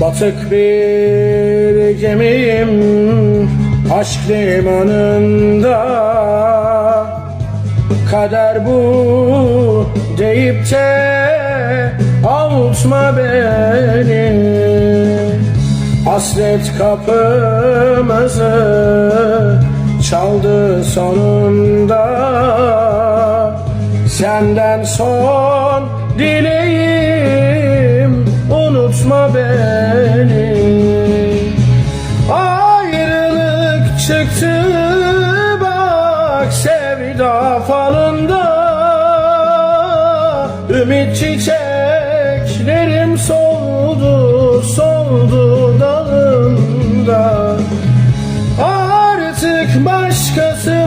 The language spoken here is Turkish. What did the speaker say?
Batık bir gemiyim aşk limanında. Kader bu deyip de avutma beni. Hasret kapımızı çaldı sonunda. Senden son dileğim unutma beni. Ayrılık çıktı bak sevda falında. Ümit çiçeklerim soldu soldu dalında Artık başkası